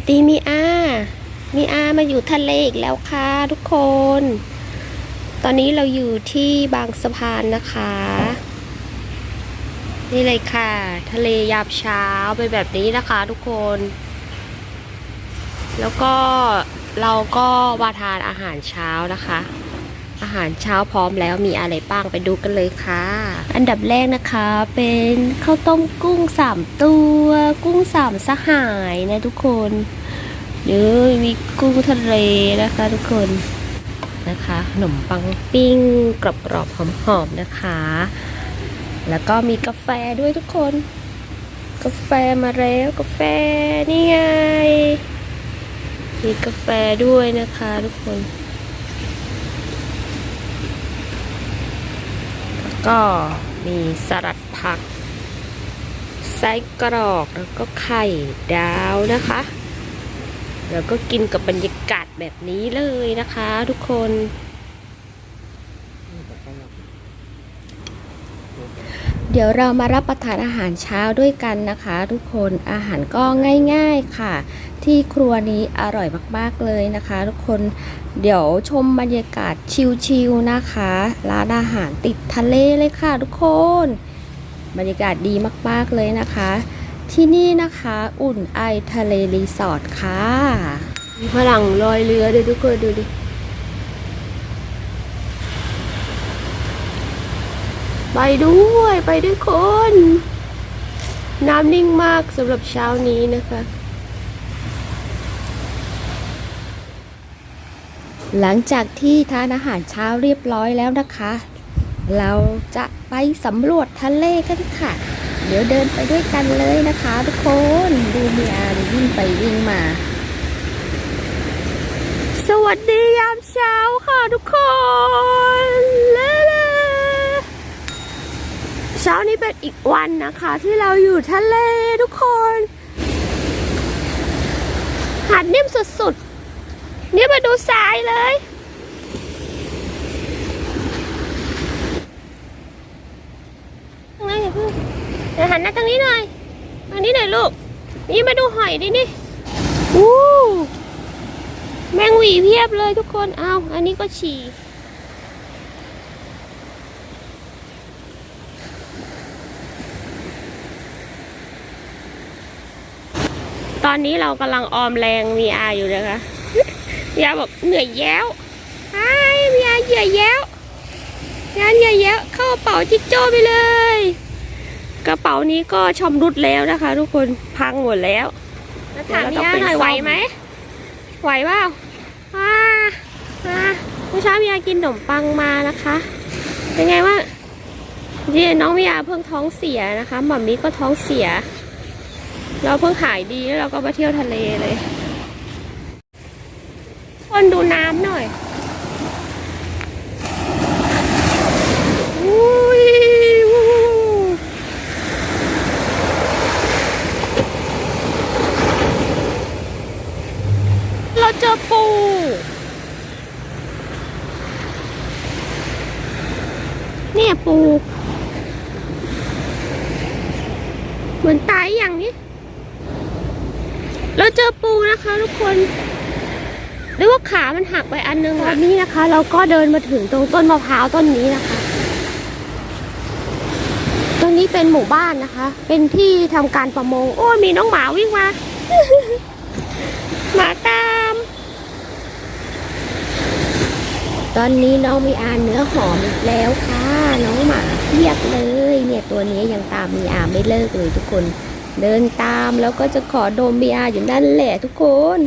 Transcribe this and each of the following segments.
วัสดีมีอา มีอามาอยู่ทะเลอีกแล้วค่ะทุกคน ตอนนี้เราอยู่ที่บางสะพานนะคะ นี่เลยค่ะ ทะเลยามเช้าไปแบบนี้นะคะทุกคน แล้วก็เราก็มาทานอาหารเช้านะคะ อาหารเช้าพร้อมแล้วมีอะไรบ้างไปดูกันเลยค่ะ อันดับแรกนะคะเป็นข้าวต้มกุ้งสามตัว กุ้งสามสหายนะทุกคนเดี๋ยวมีกุ้งทะเลนะคะทุกคนนะคะขนมปังปิ้งกรอบๆหอมๆนะคะ แล้วก็มีกาแฟด้วยทุกคน กาแฟมาแล้วกาแฟนี่ไงมีกาแฟด้วยนะคะทุกคน ก็มีสลัดผักไส้กรอกแล้วก็ไข่ดาวนะคะ แล้วก็กินกับบรรยากาศแบบนี้เลยนะคะทุกคน ดี๋ยวเรามารับประทานอาหารเช้าด้วยกันนะคะ ทุกคนอาหารก็ง่าย ๆค่ะ ที่ครัวนี้อร่อยมากๆเลยนะคะ ทุกคนเดี๋ยวชมบรรยากาศชิลๆนะคะ ร้านอาหารติดทะเลเลยค่ะ ทุกคน บรรยากาศดีมากๆเลยนะคะ ที่นี่นะคะอุ่นไอทะเลรีสอร์ทค่ะมีฝรั่งลอยเรือด้วยทุกคนดูดิ ไปด้วยไปด้วยคน น้ำนิ่งมากสำหรับเช้านี้นะคะ หลังจากที่ทานอาหารเช้าเรียบร้อยแล้วนะคะ เราจะไปสำรวจทะเลกันค่ะ เดี๋ยวเดินไปด้วยกันเลยนะคะทุกคนดูเมียอาวิ่งไปวิ่งมา สวัสดียามเช้าค่ะทุกคนเล่ๆ เป็นอีกวันนะคะ ที่เราอยู่ทะเลทุกคน หาดนิ่มสุดๆเนี่ยมาดูทรายเลยทางไหนอย่าเพิ่งเดี๋ยวหันหน้าทางนี้หน่อยทางนี้หน่อยลูก นี่มาดูหอยดินี่อู้แมงหวีเพียบเลยทุกคน เอาอันนี้ก็ฉี่ อนนี้เรากำลังออมแรงมีอาอยู่นะคะมีอาบอกเหนื่อยแย้วไอ้มีอาเหนื่อยแย้วงานเหนื่อยแย้วเข้ากระเป๋าจิ๊กโจ้ไปเลย กระเป๋านี้ก็ชำรุดแล้วนะคะ ทุกคนพังหมดแล้วแล้วถามมีอาหน่อยไหวไหมไหวเปล่าอ่าอ่าเมื่อเช้ามีอากินขนมปังมานะคะเป็นไงว่างนี่น้องมีอาเพิ่งท้องเสียนะคะหมอมมี่ก็ท้องเสีย เราเพิ่งขายดีแล้วเราก็มาเที่ยวทะเลเลย คนดูน้ำหน่อยอุ้ยวู้เราเจอปู เนี่ยปู เหมือนตายอย่างนี้ เราเจอ ปูนะคะทุกคนหรือว่าขามันหักไปอันนึงตอนนี้นะคะ เราก็เดินมาถึงตรงต้นมะพร้าวต้นนี้นะคะตรงนี้เป็นหมู่บ้านนะคะ เป็นที่ทำการประมง โอ้ยมีน้องหมาวิ่งมาหมาตาม ตอนนี้น้องมีอานเนื้อหอมอีกแล้วค่ะ น้องหมาเพียบเลย เนี่ยตัวนี้ยังตามมีอาไม่เลิกเลยทุกคน เดินตามแล้วก็จะขอโดมบีอาอยู่นั่นแหละทุกคน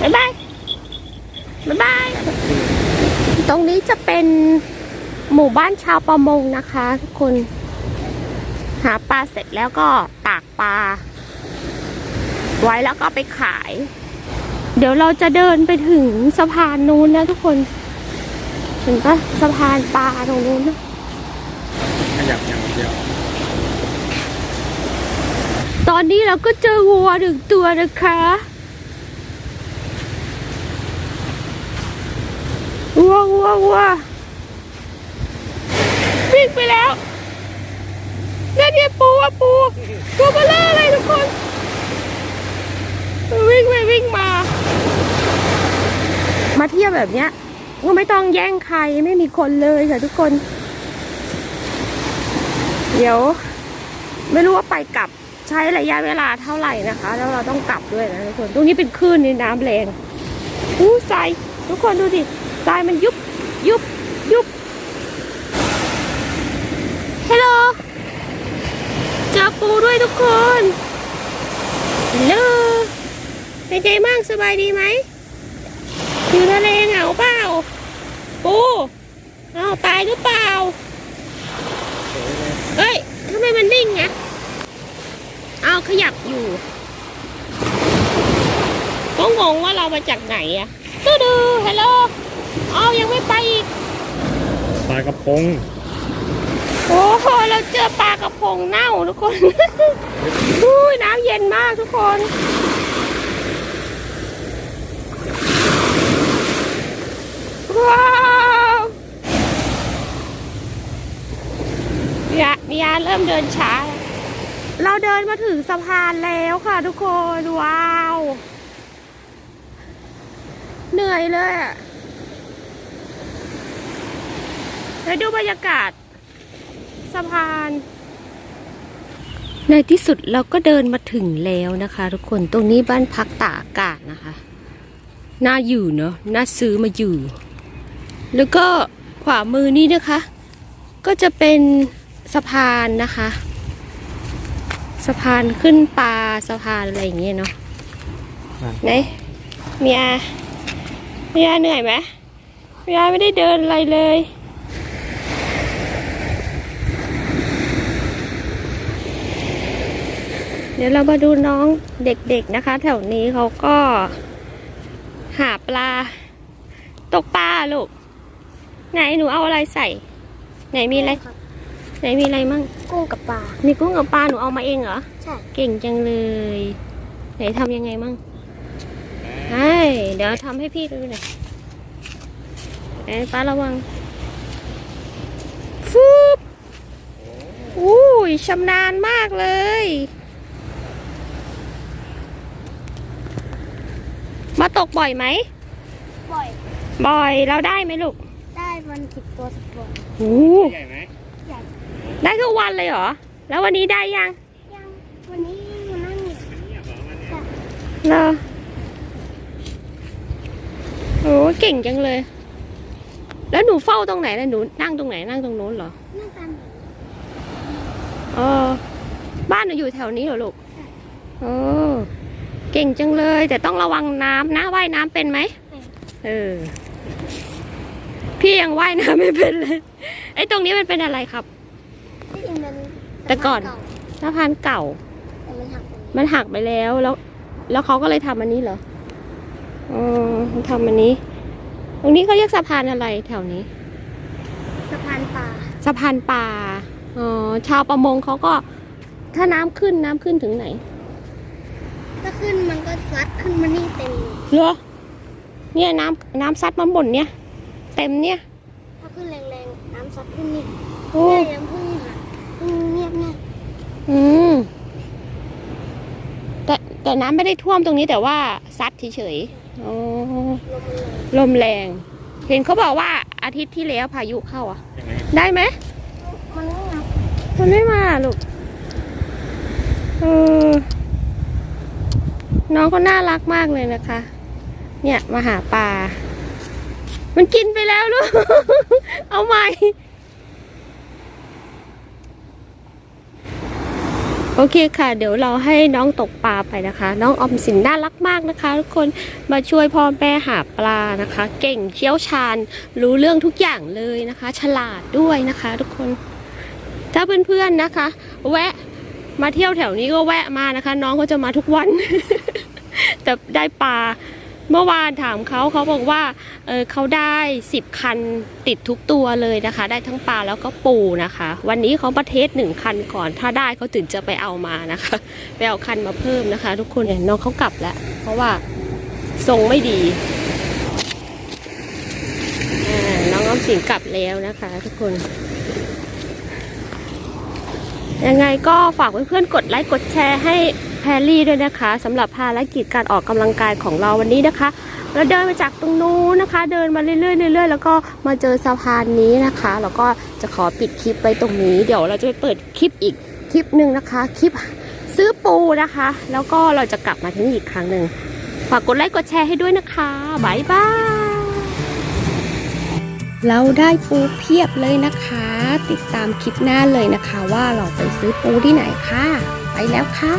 บ๊ายบายบ๊ายบายตรงนี้จะเป็นหมู่บ้านชาวประมงนะคะ ทุกคน หาปลาเสร็จแล้วก็ตากปลา ไว้แล้วก็ไปขาย เดี๋ยวเราจะเดินไปถึงสะพานนู้นนะทุกคนถึงก็สะพานปลาตรงนู้นนะขยับอย่างเดียว ตอนนี้เราก็เจอวัวหนึ่งตัวนะคะวัววัววัววิ่งไปแล้วนั่นเนี่ยปูอะปูตัวเบลอเลยทุกคนอู้วิ่งมา มาเที่ยวแบบเนี้ยก็ไม่ต้องแย่งใครไม่มีคนเลยค่ะทุกคน เดี๋ยว ไม่รู้ว่าไปกลับ ใช้ระยะเวลาเท่าไหร่นะคะ แล้วเราต้องกลับด้วยนะทุกคนตรงนี้เป็นคลื่นในน้ำแรงอู้ทรายทุกคนดูดิทรายมันยุบยุบยุบฮัลโหลเจอปูด้วยทุกคนฮัลโหลเป็นไงบ้างสบายดีไหมอยู่ทะเลเหงาเปล่าปูเอาวตายหรือเปล่าเอ้ยทำไมมันนิ่งอะ อาขยับอยู่ก็งงว่าเรามาจากไหนอะดูดูฮัลโหลเอายังไม่ไปอีกปลากระพงโอ้โหเราเจอปลากระพงเน่าทุกคนอุ้ยน้ำเย็นมากทุกคนว้าวมิยามิยาเริ่มเดินช้า เราเดินมาถึงสะพานแล้วค่ะทุกคน ว้าว เหนื่อยเลยอะไปดูบรรยากาศ สะพาน ในที่สุดเราก็เดินมาถึงแล้วนะคะ ทุกคนตรงนี้บ้านพักตากอากาศนะคะ น่าอยู่เนาะน่าซื้อมาอยู่ แล้วก็ขวามือนี้นะคะ ก็จะเป็นสะพานนะคะ สะพานขึ้นปลาสะพานอะไรอย่างเงี้ยเนาะอะไหนเมียเมียเหนื่อยไหมเมียไม่ได้เดินอะไรเลยเดี๋ยวเรามาดูน้องเด็กๆนะคะ แถวนี้เขาก็หาปลา ตกปลาลูก ไหนหนูเอาอะไรใส่ ไหนมีอะไร ไหนมีอะไรมั่งกุ้งกับปลา มีกุ้งกับปลาหนูเอามาเองเหรอ ใช่ เก่งจังเลย ไหนทำยังไงมั่งใช่เดี๋ยวทำให้พี่ดูหน่อยไหนป้าระวังฟูบอุ้ยชำนาญมากเลยมาตกบ่อยไหม บ่อย บ่อย เราได้ไหมลูก ได้วันสิบตัวสิบตัวโอ้ใหญ่ไหมใหญ่ ได้ทุกวันเลยเหรอ แล้ววันนี้ได้ยัง ยัง วันนี้มันนั่งอยู่มันเงียบเหรอมันเนี่ยเหรอโอ้เก่งจังเลย แล้วหนูเฝ้าตรงไหนล่ะหนูนั่งตรงไหนนั่งตรงโน้นเหรอ นั่งตามหนูอ๋อ บ้านหนูอยู่แถวนี้เหรอลูกโอ้เก่งจังเลย แต่ต้องระวังน้ำนะว่ายน้ำเป็นไหมเออ พี่ยังว่ายน้ำไม่เป็นเลย ไอ้ตรงนี้มันเป็นอะไรครับ ที่จริงเป็นแต่ก่อนสะพาเาสะพานเก่า แต่มันหักไปมันหักไปแล้วแล้ว แล้วเขาก็เลยทำอันนี้เหรออ๋อเขาทำอันนี้ ตรงนี้เขาเรียกสะพานอะไรแถวนี้ สะพานปลาสะพานป่าอ๋อชาวประมงเขาก็ ถ้าน้ำขึ้นน้ำขึ้นถึงไหนถ้าขึ้นมันก็ซัดขึ้นมานี่เต็มเลยเหรอเนี่ยน้ำน้ำซัดมาบนเนี่ย เต็มเนี่ยถ้าขึ้นแรงๆน้ำซัดขึ้นนี่โอ้เนี่ยยังเพึ่งหาเพึ่งเงียบเนี่ย อืม แต่แต่น้ำไม่ได้ท่วมตรงนี้แต่ว่าซัดเฉยๆอ๋อลมมันแรงลมแรง เห็นเขาบอกว่าอาทิตย์ที่แล้วพายุเข้าอะยังไงได้ไหม มันไม่งับมันไม่มาลูกเออน้องก็น่ารักมากเลยนะคะ เนี่ยมาหาปลา มันกินไปแล้วลูก เอาใหม่ โอเคค่ะ เดี๋ยวเราให้น้องตกปลาไปนะคะ น้องอมสินน่ารักมากนะคะ ทุกคนมาช่วยพ่อแม่หาปลานะคะ เก่งเชี่ยวชาญ รู้เรื่องทุกอย่างเลยนะคะ ฉลาดด้วยนะคะ ทุกคน ถ้าเพื่อนๆนะคะ แวะมาเที่ยวแถวนี้ก็แวะมานะคะ น้องเขาจะมาทุกวัน แต่ได้ปลา เมื่อวานถามเขาเขาบอกว่าเออเขาได้สิบคันติดทุกตัวเลยนะคะ ได้ทั้งปลาแล้วก็ปูนะคะ วันนี้เขาประเทศหนึ่งคันก่อน ถ้าได้เขาถึงจะไปเอามานะคะไปเอาคันมาเพิ่มนะคะ ทุกคนเนี่ยน้องเขากลับแล้ว เพราะว่าทรงไม่ดีน้องออมสินกลับแล้วนะคะ ทุกคนยังไงก็ฝากเพื่อนๆกดไลค์กดแชร์ให้ รรี่ด้วยนะคะสำหรับภารกิจการออกกำลังกายของเราวันนี้นะคะ เราเดินมาจากตรงนู้นนะคะ เดินมาเรื่อยๆเรื่อยๆแล้วก็มาเจอสะพานนี้นะคะ แล้วก็จะขอปิดคลิปไว้ตรงนี้ เดี๋ยวเราจะไปเปิดคลิปอีกคลิปหนึ่งนะคะคลิปซื้อปูนะคะ แล้วก็เราจะกลับมาที่นี่อีกครั้งหนึ่งฝากกดไลค์กดแชร์ให้ด้วยนะคะบายบายเราได้ปูเพียบเลยนะคะ ติดตามคลิปหน้าเลยนะคะว่าเราไปซื้อปูที่ไหนค่ะ ไปแล้วค่ะ